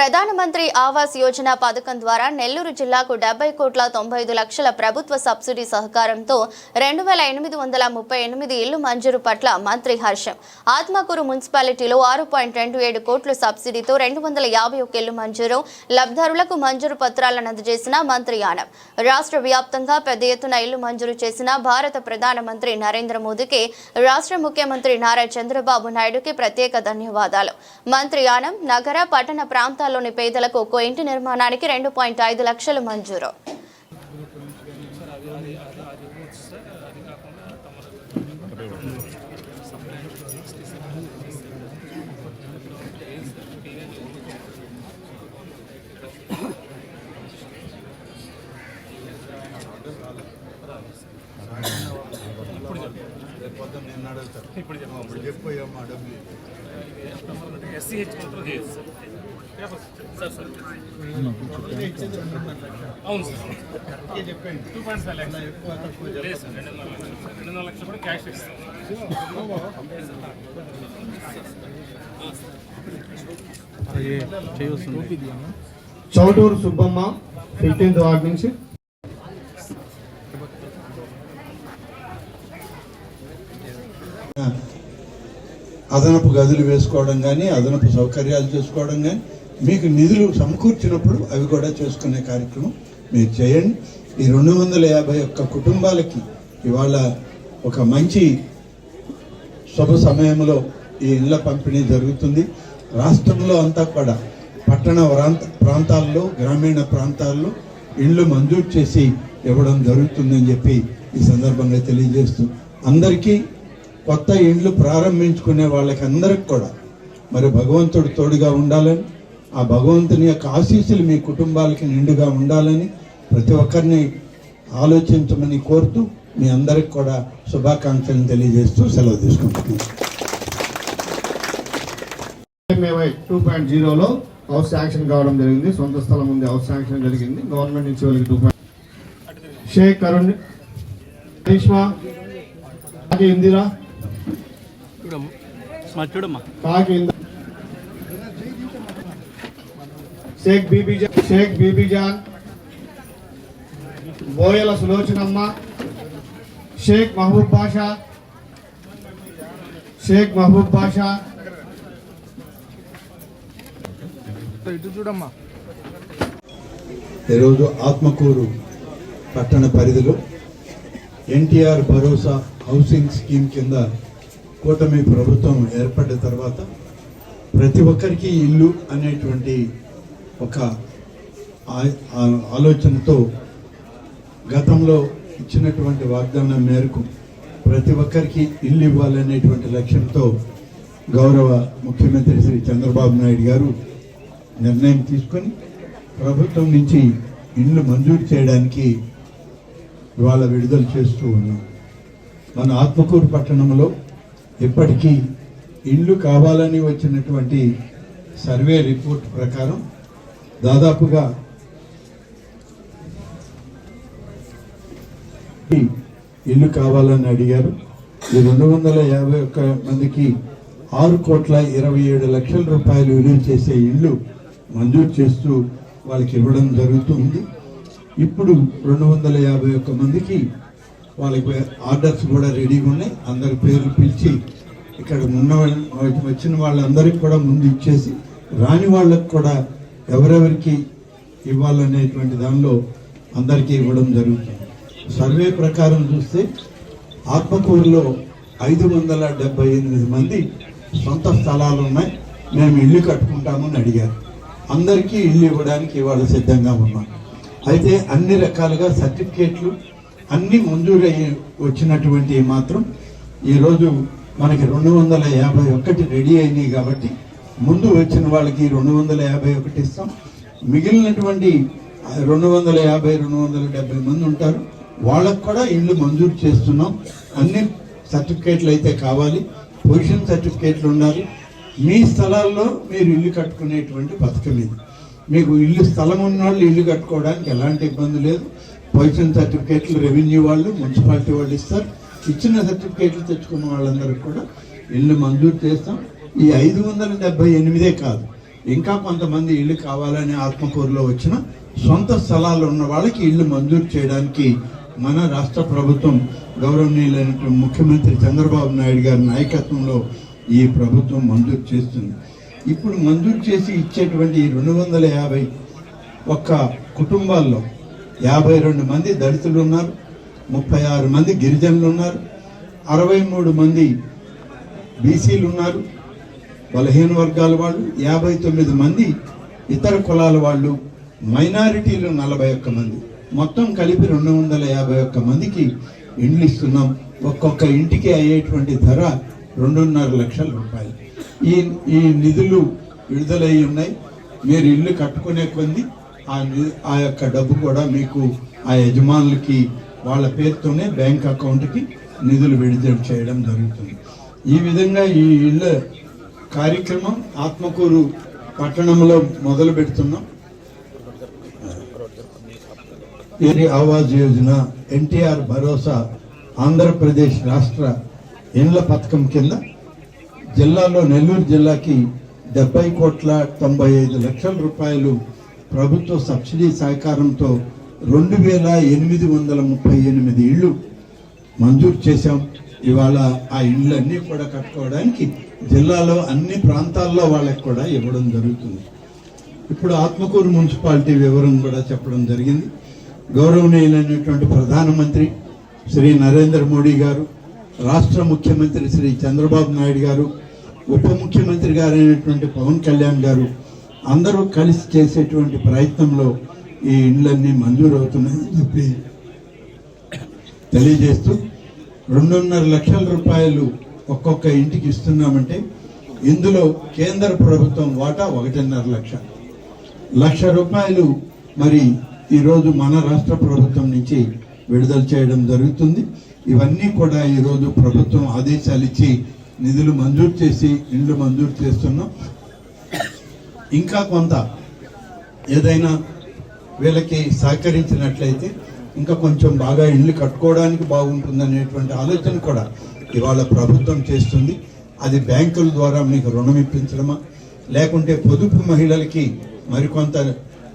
ప్రధానమంత్రి ఆవాస్ యోజన పథకం ద్వారా నెల్లూరు జిల్లాకు డెబ్బై కోట్ల తొంభై ఐదు లక్షల ప్రభుత్వ సబ్సిడీ సహకారంతో రెండు వేల ఎనిమిది వందల ముప్పై ఎనిమిది ఇళ్ళు మంజూరు పట్ల మంత్రి హర్షం. ఆత్మకూరు మున్సిపాలిటీలో ఆరు పాయింట్ రెండు ఏడు కోట్ల సబ్సిడీతో రెండు వందల యాభై ఒక ఇళ్ళు మంజూరు లబ్ధారులకు మంజూరు పత్రాలను అందజేసిన మంత్రి యానం రాష్ట్ర వ్యాప్తంగా పెద్ద ఎత్తున ఇళ్ళు మంజూరు చేసిన భారత ప్రధానమంత్రి నరేంద్ర మోదీకి రాష్ట్ర ముఖ్యమంత్రి నారా చంద్రబాబు నాయుడుకి ప్రత్యేక ధన్యవాదాలు. మంత్రి యానం నగర పట్టణ ప్రాంతాల్లోని పేదలకు ఒక్కో ఇంటి నిర్మాణానికి రెండు పాయింట్ ఐదు లక్షలు మంజూరు. ఇప్పుడు డబ్బులు అవును సార్ చెప్పండి టూ పాయింట్ ఫైవ్ ల్యాక్స్ ఎక్కువ తక్కువ లేదు సార్ రెండున్నర లక్షలు రెండున్నర లక్షలు కూడా క్యాష్ ఇస్తాం చౌటూరు సుబ్బమ్మ ఫిఫ్టీన్త్ వార్డ్ నుంచి. అదనపు గదులు వేసుకోవడం కానీ అదనపు సౌకర్యాలు చేసుకోవడం కానీ మీకు నిధులు సమకూర్చినప్పుడు అవి కూడా చేసుకునే కార్యక్రమం మీరు చేయండి. ఈ రెండు వందల యాభై ఒక్క కుటుంబాలకి ఇవాళ ఒక మంచి శుభ సమయంలో ఈ ఇళ్ళ పంపిణీ జరుగుతుంది. రాష్ట్రంలో అంతా కూడా పట్టణ ప్రాంత ప్రాంతాల్లో గ్రామీణ ప్రాంతాల్లో ఇళ్ళు మంజూరు చేసి ఇవ్వడం జరుగుతుందని చెప్పి ఈ సందర్భంగా తెలియజేస్తూ అందరికీ కొత్త ఇండ్లు ప్రారంభించుకునే వాళ్ళకి అందరికి కూడా మరి భగవంతుడు తోడుగా ఉండాలని ఆ భగవంతుని యొక్క ఆశీస్సులు మీ కుటుంబాలకి నిండుగా ఉండాలని ప్రతి ఒక్కరిని ఆలోచించమని కోరుతూ మీ అందరికి కూడా శుభాకాంక్షలను తెలియజేస్తూ సెలవు తీసుకుంటున్నాను. M A Y two point జీరోలో హౌస్ శాంక్షన్ కావడం జరిగింది. సొంత స్థలం ఉంది హౌస్ శాంక్షన్ జరిగింది. గవర్నమెంట్ నుంచి వాళ్ళకి టూ పాయింట్ షేక్ అరుణ్ కరిష్మా కాకి ఇందిరా మా చూడమ్మా. కాకి ఇందిరా. షేక్ బీబీ షేక్ బీబీజాన్ బోయల సులోచనమ్మ షేక్ మహబూబ్ బాషా షేక్ మహబూబ్ బాషా. ఈరోజు ఆత్మకూరు పట్టణ పరిధిలో ఎన్టీఆర్ భరోసా హౌసింగ్ స్కీమ్ కింద కూటమి ప్రభుత్వం ఏర్పడిన తర్వాత ప్రతి ఒక్కరికి ఇల్లు అనేటువంటి ఒక ఆ- ఆలోచనతో గతంలో ఇచ్చినటువంటి వాగ్దానం మేరకు ప్రతి ఒక్కరికి ఇల్లు ఇవ్వాలనేటువంటి లక్ష్యంతో గౌరవ ముఖ్యమంత్రి శ్రీ చంద్రబాబు నాయుడు గారు నిర్ణయం తీసుకొని ప్రభుత్వం నుంచి ఇల్లు మంజూరు చేయడానికి ఇవాళ విడుదల చేస్తూ ఉన్నాం. మన ఆత్మకూరు పట్టణంలో ఇప్పటికీ ఇల్లు కావాలని వచ్చినటువంటి సర్వే రిపోర్ట్ ప్రకారం దాదాపుగా ఇల్లు కావాలని అడిగారు. ఈ రెండు వందల యాభై ఒక్క మందికి ఆరు కోట్ల ఇరవై ఏడు లక్షల రూపాయలు విలువ చేసే ఇల్లు మంజూరు చేస్తూ వాళ్ళకి ఇవ్వడం జరుగుతుంది. ఇప్పుడు రెండు వందల యాభై ఒక్క మందికి వాళ్ళకి ఆర్డర్స్ కూడా రెడీగా ఉన్నాయి. అందరి పేర్లు పిలిచి ఇక్కడ ఉన్న వచ్చిన వాళ్ళందరికీ కూడా ముందు ఇచ్చేసి రాని వాళ్ళకి కూడా ఎవరెవరికి ఇవ్వాలనేటువంటి దానిలో అందరికీ ఇవ్వడం జరుగుతుంది. సర్వే ప్రకారం చూస్తే ఆత్మకూరులో ఐదు వందల డెబ్బై ఎనిమిది మంది సొంత స్థలాలు ఉన్నాయి. మేము ఇల్లు కట్టుకుంటామని అడిగారు. అందరికీ ఇల్లు ఇవ్వడానికి ఇవాళ సిద్ధంగా ఉన్నాం. అయితే అన్ని రకాలుగా సర్టిఫికేట్లు అన్నీ మంజూరయ్యి వచ్చినటువంటి మాత్రం ఈరోజు మనకి రెండు వందల యాభై ఒకటి రెడీ అయినాయి కాబట్టి ముందు వచ్చిన వాళ్ళకి రెండు వందల యాభై ఒకటి ఇస్తాం. మిగిలినటువంటి రెండు వందల యాభై రెండు వందల డెబ్బై మంది ఉంటారు. వాళ్ళకు కూడా ఇల్లు మంజూరు చేస్తున్నాం. అన్ని సర్టిఫికేట్లు అయితే కావాలి. పొజిషన్ సర్టిఫికేట్లు ఉండాలి. మీ స్థలాల్లో మీరు ఇల్లు కట్టుకునేటువంటి పథకం ఇది. మీకు ఇల్లు స్థలం ఉన్న వాళ్ళు ఇల్లు కట్టుకోవడానికి ఎలాంటి ఇబ్బంది లేదు. పొజిషన్ సర్టిఫికేట్లు రెవెన్యూ వాళ్ళు మున్సిపాలిటీ వాళ్ళు ఇస్తారు. ఇచ్చిన సర్టిఫికేట్లు తెచ్చుకున్న వాళ్ళందరికీ కూడా ఇల్లు మంజూరు చేస్తాం. ఈ ఐదు వందల డెబ్బై ఎనిమిదే కాదు. ఇంకా కొంతమంది ఇల్లు కావాలని ఆత్మకూరులో వచ్చిన సొంత స్థలాలు ఉన్న వాళ్ళకి ఇల్లు మంజూరు చేయడానికి మన రాష్ట్ర ప్రభుత్వం గౌరవనీయులైనటువంటి ముఖ్యమంత్రి చంద్రబాబు నాయుడు గారి నాయకత్వంలో ఈ ప్రభుత్వం మంజూరు చేస్తుంది. ఇప్పుడు మంజూరు చేసి ఇచ్చేటువంటి రెండు వందల యాభై ఒక్క కుటుంబాల్లో యాభై రెండు మంది దళితులు ఉన్నారు ముప్పై ఆరు మంది గిరిజనులు ఉన్నారు అరవై మూడు మంది బీసీలు ఉన్నారు బలహీన వర్గాల వాళ్ళు యాభై తొమ్మిది మంది ఇతర కులాల వాళ్ళు మైనారిటీలు నలభై ఒక్క మంది. మొత్తం కలిపి రెండు వందల యాభై ఒక్క మందికి ఇండ్లు ఇస్తున్నాం. ఒక్కొక్క ఇంటికి అయ్యేటువంటి ధర రెండున్నర లక్షల రూపాయలు. ఈ ఈ నిధులు విడుదలై ఉన్నాయి. మీరు ఇల్లు కట్టుకునే కొంది ఆ ఆ యొక్క డబ్బు కూడా మీకు ఆ యజమానులకి వాళ్ళ పేరుతోనే బ్యాంక్ అకౌంట్కి నిధులు విడుదల చేయడం జరుగుతుంది. ఈ విధంగా ఈ ఇళ్ళ కార్యక్రమం ఆత్మకూరు పట్టణంలో మొదలు పెడుతున్నాం. ఆవాజ్ యోజన ఎన్టీఆర్ భరోసా ఆంధ్రప్రదేశ్ రాష్ట్ర ఇండ్ల పథకం కింద జిల్లాలో నెల్లూరు జిల్లాకి డెబ్బై కోట్ల తొంభై ఐదు లక్షల రూపాయలు ప్రభుత్వ సబ్సిడీ సహకారంతో రెండు వేల ఎనిమిది వందల ముప్పై ఎనిమిది ఇళ్ళు మంజూరు చేశాం. ఇవాళ ఆ ఇళ్ళన్నీ కూడా కట్టుకోవడానికి జిల్లాలో అన్ని ప్రాంతాల్లో వాళ్ళకి కూడా ఇవ్వడం జరుగుతుంది. ఇప్పుడు ఆత్మకూరు మున్సిపాలిటీ వివరం కూడా చెప్పడం జరిగింది. గౌరవనీయులైనటువంటి ప్రధానమంత్రి శ్రీ నరేంద్ర మోడీ గారు రాష్ట్ర ముఖ్యమంత్రి శ్రీ చంద్రబాబు నాయుడు గారు ఉప ముఖ్యమంత్రి గారైనటువంటి పవన్ కళ్యాణ్ గారు అందరూ కలిసి చేసేటువంటి ప్రయత్నంలో ఈ ఇండ్లన్నీ మంజూరు అవుతున్నాయని చెప్పి తెలియజేస్తూ రెండున్నర లక్షల రూపాయలు ఒక్కొక్క ఇంటికి ఇస్తున్నామంటే ఇందులో కేంద్ర ప్రభుత్వం వాటా ఒకటిన్నర లక్ష. లక్ష రూపాయలు మరి ఈరోజు మన రాష్ట్ర ప్రభుత్వం నుంచి విడుదల చేయడం జరుగుతుంది. ఇవన్నీ కూడా ఈరోజు ప్రభుత్వం ఆదేశాలు ఇచ్చి నిధులు మంజూరు చేసి ఇండ్లు మంజూరు చేస్తున్నాం. ఇంకా కొంత ఏదైనా వీళ్ళకి సహకరించినట్లయితే ఇంకా కొంచెం బాగా ఇండ్లు కట్టుకోవడానికి బాగుంటుందనేటువంటి ఆలోచన కూడా ఇవాళ ప్రభుత్వం చేస్తుంది. అది బ్యాంకుల ద్వారా మీకు రుణం ఇప్పించడమా? లేకుంటే పొదుపు మహిళలకి మరికొంత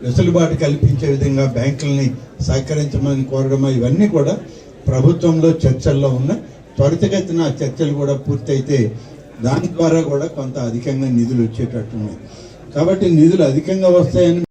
వెసులుబాటు కల్పించే విధంగా బ్యాంకుల్ని సహకరించమని కోరడమా? ఇవన్నీ కూడా ప్రభుత్వంలో చర్చల్లో ఉన్న త్వరితగతిన చర్చలు కూడా పూర్తయితే దాని ద్వారా కూడా కొంత అధికంగా నిధులు వచ్చేటట్టున్నాయి కాబట్టి నిధులు అధికంగా వస్తాయని